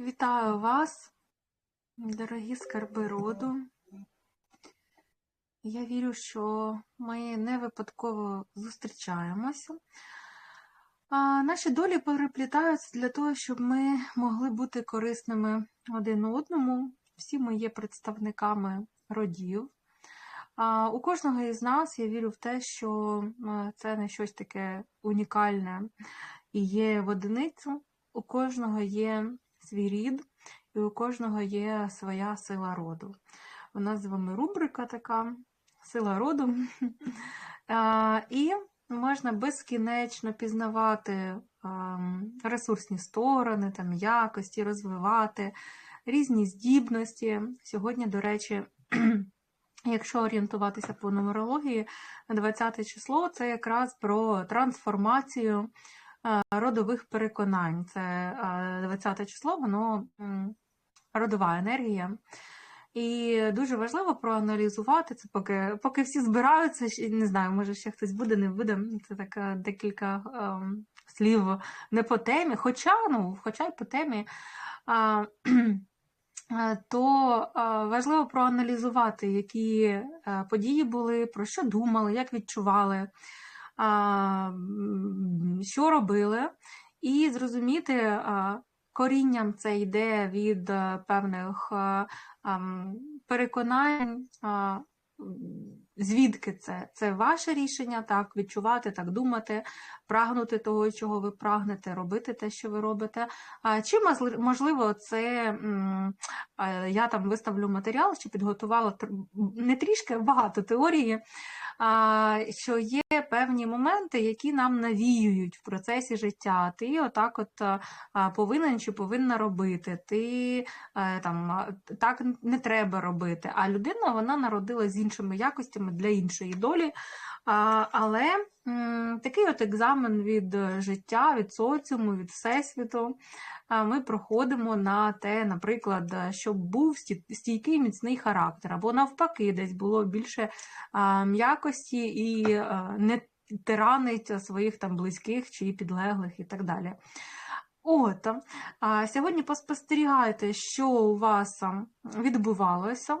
Вітаю вас, дорогі скарби роду. Я вірю, що ми не випадково зустрічаємося. А наші долі переплітаються для того, щоб ми могли бути корисними один одному. Всі ми є представниками родів. А у кожного із нас я вірю в те, що це не щось таке унікальне і є в одиницю. У кожного є свій рід, і у кожного є своя сила роду. У нас з вами рубрика така сила роду. І можна безкінечно пізнавати ресурсні сторони, там, якості, розвивати різні здібності. Сьогодні, до речі, Якщо орієнтуватися по нумерології, 20 число це якраз про трансформацію родових переконань. Це е, 20 число, воно родова енергія. І дуже важливо проаналізувати це, поки поки всі збираються, не знаю, може ще хтось буде, не буде. Це так е, декілька ем, слів не по темі, хоча, ну, хоча й по темі. А, Е, то е, важливо проаналізувати, які події були, про що думали, як відчували, а, що робили, і зрозуміти, корінням це йде від е, певних е, ем, переконань. Звідки це? Це ваше рішення, так, відчувати, так думати, прагнути того, чого ви прагнете, робити те, що ви робите. Чи можливо, це е, я там виставлю матеріал, що підготувала не трішки, багато теорії, що є певні моменти, які нам навіюють в процесі життя. Ти отак от а, повинен чи повинна робити. Ти е, там так не треба робити. А людина вона народилась з іншими якостями для іншої долі. Але такий от екзамен від е, життя, від соціуму, від всесвіту ми проходимо на те, наприклад, е, щоб був стійкий міцний характер, або навпаки, десь було більше м'якості і е, не тиранить своїх там близьких чи підлеглих і так далі. От, а сьогодні поспостерігайте, що у вас відбувалося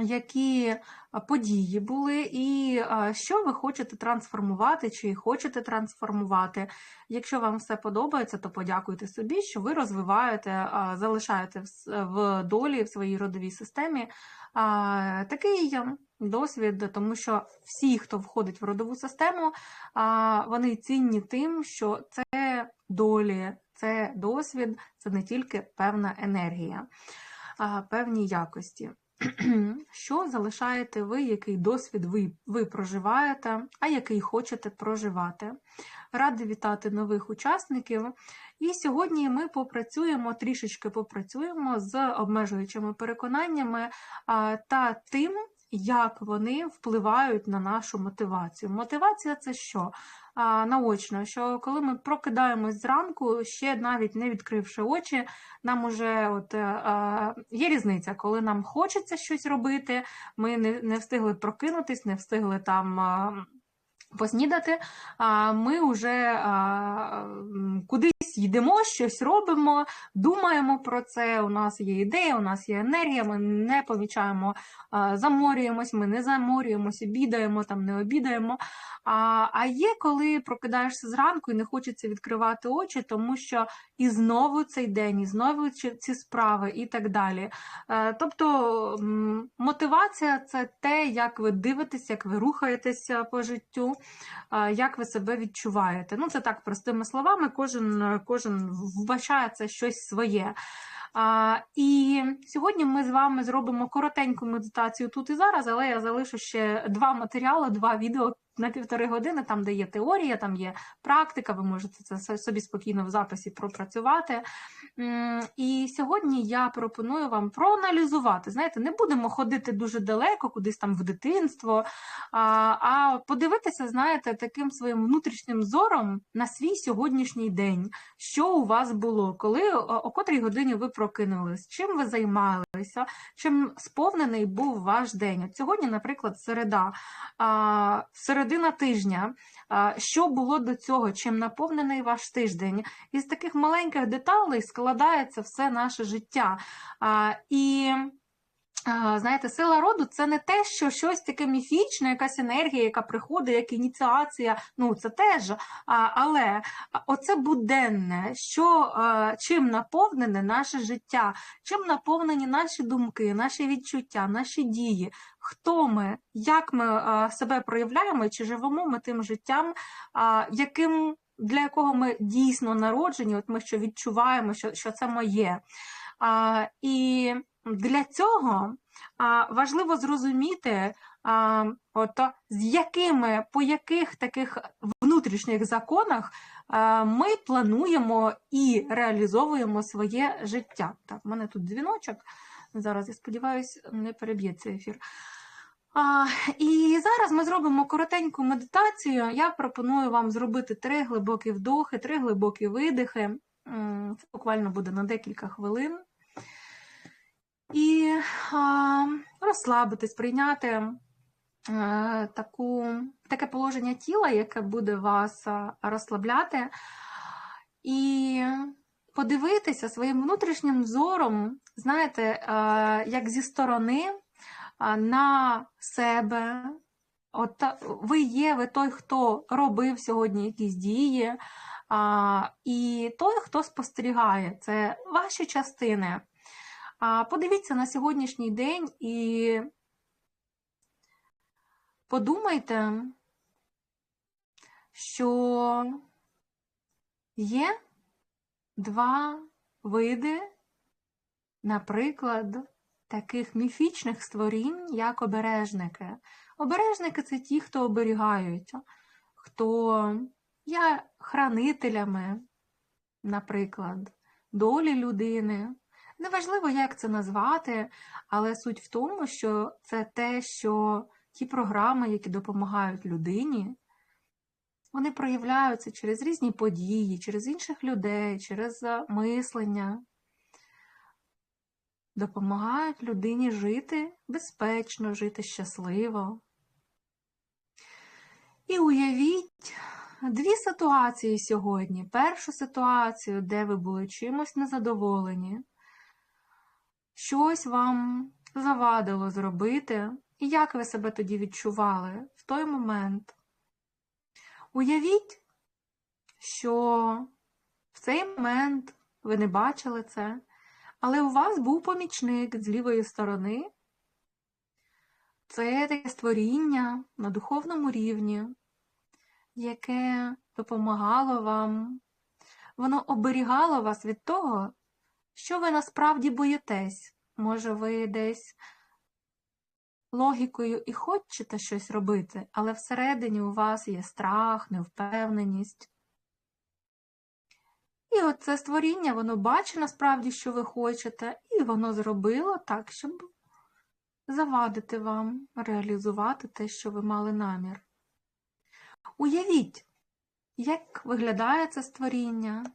які події були, і що ви хочете трансформувати, чи хочете трансформувати. Якщо вам все подобається, то подякуйте собі, що ви розвиваєте, залишаєте в, долі, в своїй родовій системі такий досвід, тому що всі, хто входить в родову систему, вони цінні тим, що це долі, це досвід, це не тільки певна енергія, певні якості. Що залишаєте ви, який досвід ви, ви проживаєте, а який хочете проживати. Ради вітати нових учасників. І сьогодні ми попрацюємо, трішечки попрацюємо з обмежуючими переконаннями та тим, як вони впливають на нашу мотивацію. Мотивація це що? Наочно, що коли ми прокидаємось зранку, ще навіть не відкривши очі, нам уже от, е, є різниця, коли нам хочеться щось робити, ми не встигли прокинутись, не встигли там. Поснідати, ми вже кудись йдемо, щось робимо, думаємо про це. У нас є ідея, у нас є енергія, ми не помічаємо, заморюємось, ми не заморюємось, обідаємо, там не обідаємо. А, є, коли прокидаєшся зранку і не хочеться відкривати очі, тому що і знову цей день, і знову ці справи, і так далі. Е, Тобто мотивація це те, як ви дивитесь, як ви рухаєтеся по життю, як ви себе відчуваєте. Ну, це так простими словами, кожен, кожен вбачає це щось своє. А, і сьогодні ми з вами зробимо коротеньку медитацію тут і зараз, але я залишу ще два матеріали, два відео на півтори години, там, де є теорія, там є практика, ви можете це собі спокійно в записі пропрацювати. І сьогодні я пропоную вам проаналізувати. Знаєте, не будемо ходити дуже далеко, кудись там в дитинство, а, подивитися, знаєте, таким своїм внутрішнім зором на свій сьогоднішній день, що у вас було, коли о, котрій годині ви прокинулись, чим ви займалися, чим сповнений був ваш день. От сьогодні, наприклад, середа. А, в середу середина тижня. Що було до цього? Чим наповнений ваш тиждень? Із таких маленьких деталей складається все наше життя. І знаєте, сила роду це не те, що щось таке міфічне, якась енергія, яка приходить, як ініціація. Ну, це теж. Але оце буденне, що чим наповнене наше життя, чим наповнені наші думки, наші відчуття, наші дії, хто ми, як ми себе проявляємо, чи живемо ми тим життям, яким. Для якого ми дійсно народжені, от ми що відчуваємо, що, що це моє. І для цього важливо зрозуміти, от, з якими, по яких таких внутрішніх законах ми плануємо і реалізовуємо своє життя. Так, у мене тут дзвіночок. Зараз, я сподіваюся, не переб'ється ефір. А, І зараз ми зробимо коротеньку медитацію. Я пропоную вам зробити три глибокі вдохи, три глибокі видихи. Це буквально буде на декілька хвилин. І а, розслабитись, прийняти е, таку, таке положення тіла, яке буде вас розслабляти, і подивитися своїм внутрішнім зором, знаєте, е, як зі сторони а, на себе. От ви є, ви той, хто робив сьогодні якісь дії, а, і той, хто спостерігає, це ваші частини. Подивіться на сьогоднішній день і подумайте, що є два види, наприклад, таких міфічних створінь, як обережники. Обережники це ті, хто оберігають, хто є хранителями, наприклад, долі людини. Неважливо, як це назвати, але суть в тому, що це те, що ті програми, які допомагають людині, вони проявляються через різні події, через інших людей, через мислення, допомагають людині жити безпечно, жити щасливо. І уявіть дві ситуації сьогодні. Першу ситуацію, де ви були чимось незадоволені, щось вам завадило зробити, і як ви себе тоді відчували в той момент. Уявіть, що в цей момент ви не бачили це, але у вас був помічник з лівої сторони. Це таке створіння на духовному рівні, яке допомагало вам, воно оберігало вас від того, що ви насправді боїтесь. Може, ви десь логікою і хочете щось робити, але всередині у вас є страх, невпевненість. І оце створіння, воно бачить насправді, що ви хочете, і воно зробило так, щоб завадити вам реалізувати те, що ви мали намір. Уявіть, як виглядає це створіння.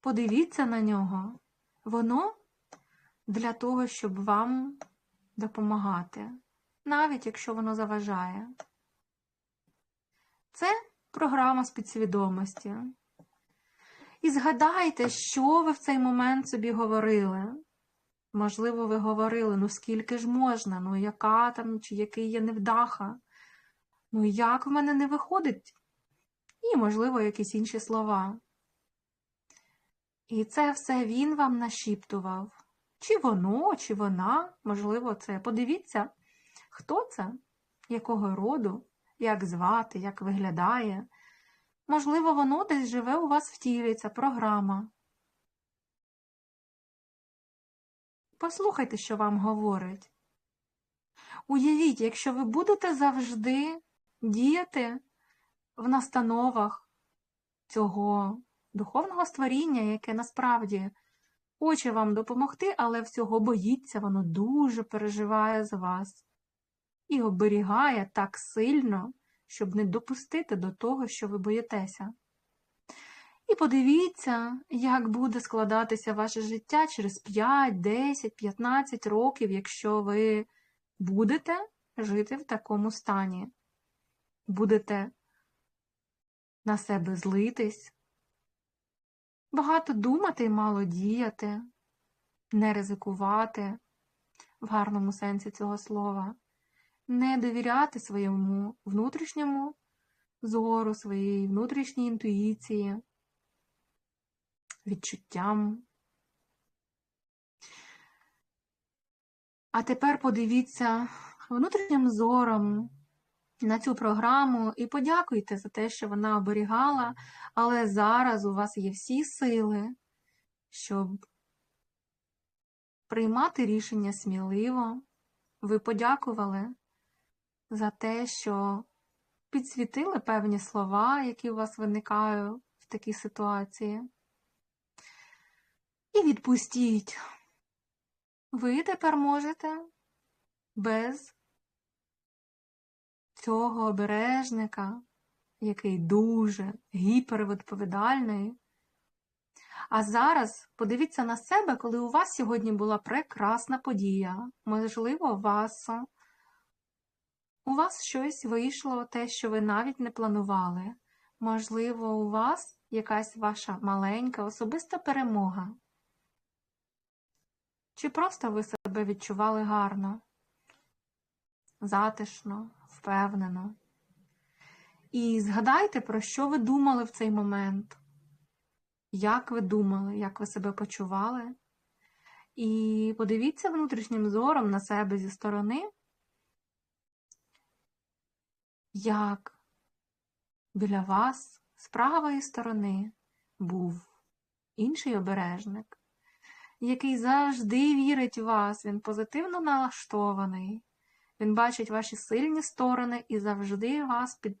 Подивіться на нього. Воно для того, щоб вам допомагати, навіть якщо воно заважає. Це програма з підсвідомості. І згадайте, що ви в цей момент собі говорили. Можливо, ви говорили, ну скільки ж можна, ну яка там, чи який є невдаха, ну як в мене не виходить? І, можливо, якісь інші слова. І це все він вам нашіптував. Чи воно, чи вона, можливо, це. Подивіться, хто це, якого роду, як звати, як виглядає. Можливо, воно десь живе у вас в тілі, ця програма. Послухайте, що вам говорить. Уявіть, якщо ви будете завжди діяти в настановах цього духовного створіння, яке насправді хоче вам допомогти, але всього боїться, воно дуже переживає за вас і оберігає так сильно, щоб не допустити до того, що ви боїтеся. І подивіться, як буде складатися ваше життя через 5, 10, 15 років, якщо ви будете жити в такому стані. будете на себе злитись, багато думати і мало діяти, не ризикувати в гарному сенсі цього слова, не довіряти своєму внутрішньому зору, своїй внутрішній інтуїції, відчуттям. А тепер подивіться внутрішнім зором на цю програму і подякуйте за те, що вона оберігала, але зараз у вас є всі сили, щоб приймати рішення сміливо. Ви подякували за те, що підсвітили певні слова, які у вас виникають в такій ситуації. І відпустіть. Ви тепер можете без цього обережника, який дуже гіпервідповідальний. А зараз подивіться на себе, коли у вас сьогодні була прекрасна подія. Можливо, у вас, у вас щось вийшло, те, що ви навіть не планували. Можливо, у вас якась ваша маленька особиста перемога. Чи просто ви себе відчували гарно, затишно, впевнено? І згадайте, про що ви думали в цей момент, як ви думали, як ви себе почували. І подивіться внутрішнім зором на себе зі сторони, як біля вас з правої сторони був інший обережник який завжди вірить в вас, він позитивно налаштований, він бачить ваші сильні сторони і завжди вас під...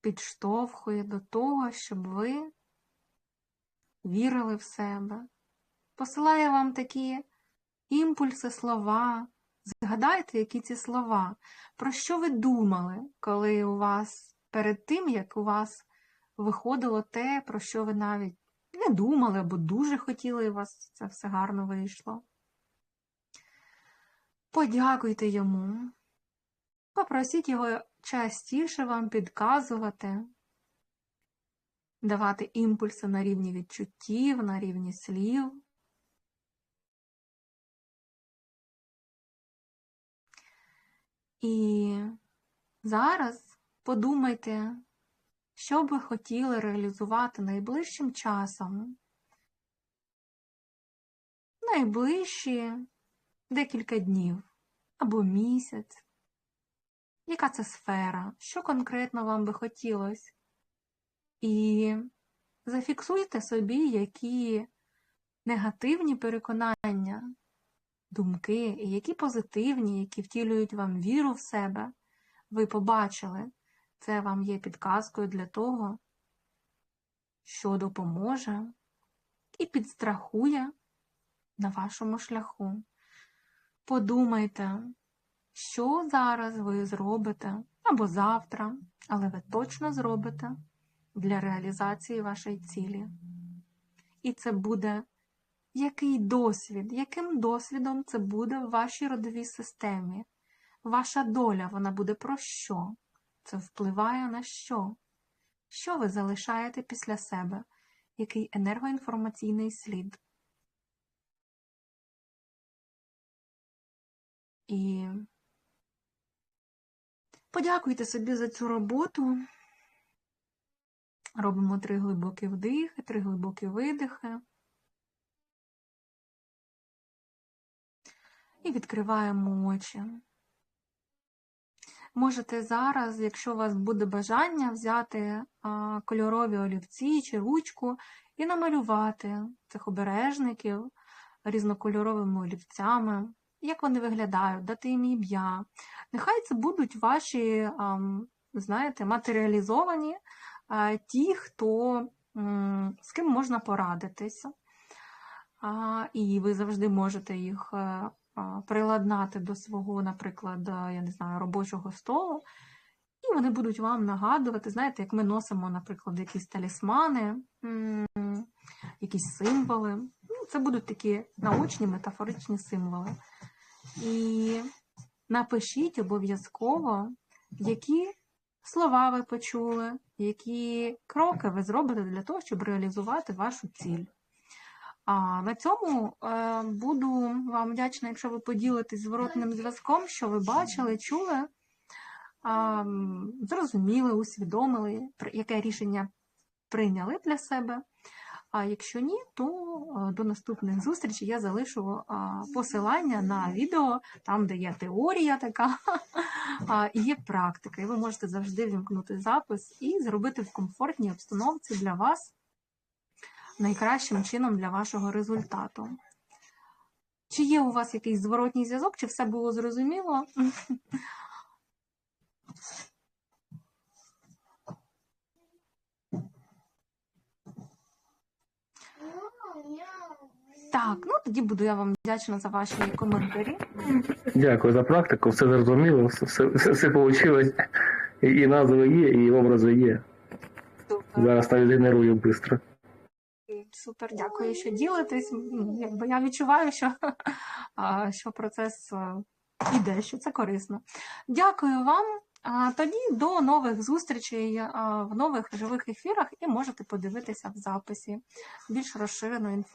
підштовхує до того, щоб ви вірили в себе, посилає вам такі імпульси, слова. Згадайте, які ці слова, про що ви думали, коли у вас перед тим, як у вас виходило те, про що ви навіть не думали або дуже хотіли, і у вас це все гарно вийшло. Подякуйте йому, попросіть його частіше вам підказувати, давати імпульси на рівні відчуттів, на рівні слів. І зараз подумайте, що би хотіли реалізувати найближчим часом? Найближчі декілька днів або місяць. Яка це сфера? Що конкретно вам би хотілося? І зафіксуйте собі, які негативні переконання, думки, і які позитивні, які втілюють вам віру в себе, ви побачили. Це вам є підказкою для того, що допоможе і підстрахує на вашому шляху. Подумайте, що зараз ви зробите або завтра, але ви точно зробите для реалізації вашої цілі. І це буде який досвід, яким досвідом це буде в вашій родовій системі? Ваша доля, вона буде про що? Це впливає на що? Що ви залишаєте після себе? Який енергоінформаційний слід? І подякуйте собі за цю роботу. Робимо три глибокі вдихи, три глибокі видихи. І відкриваємо очі. Можете зараз, якщо у вас буде бажання, взяти кольорові олівці чи ручку і намалювати цих обережників різнокольоровими олівцями, як вони виглядають, дати їм ім'я. Нехай це будуть ваші, знаєте, матеріалізовані ті, хто з ким можна порадитися. І ви завжди можете їх е, приладнати до свого, наприклад, я не знаю, робочого столу, і вони будуть вам нагадувати, знаєте, як ми носимо, наприклад, якісь талісмани, якісь символи. Ну, Це будуть такі научні метафоричні символи. І напишіть обов'язково, які слова ви почули, які кроки ви зробите для того, щоб реалізувати вашу ціль. А на цьому е, буду вам вдячна, якщо ви поділитесь зворотним зв'язком, що ви бачили, чули, зрозуміли, усвідомили, яке рішення прийняли для себе. А якщо ні, то е, до наступних зустрічей я залишу посилання на відео, там, де є теорія така, і є практика. І ви можете завжди вімкнути запис і зробити в комфортній обстановці для вас найкращим чином для вашого результату. Чи є у вас якийсь зворотній зв'язок, чи все було зрозуміло? Так, ну тоді буду я вам вдячна за ваші коментарі. Дякую за практику, все зрозуміло, все, все, все, все вийшло. І, і назви є, і образи є. Супер. Зараз навіть генерую швидко. Супер, дякую, що ділитесь. Якби я відчуваю, що, що процес іде, що це корисно. Дякую вам. Тоді до нових зустрічей в нових живих ефірах і можете подивитися в записі більш розширену інформацію.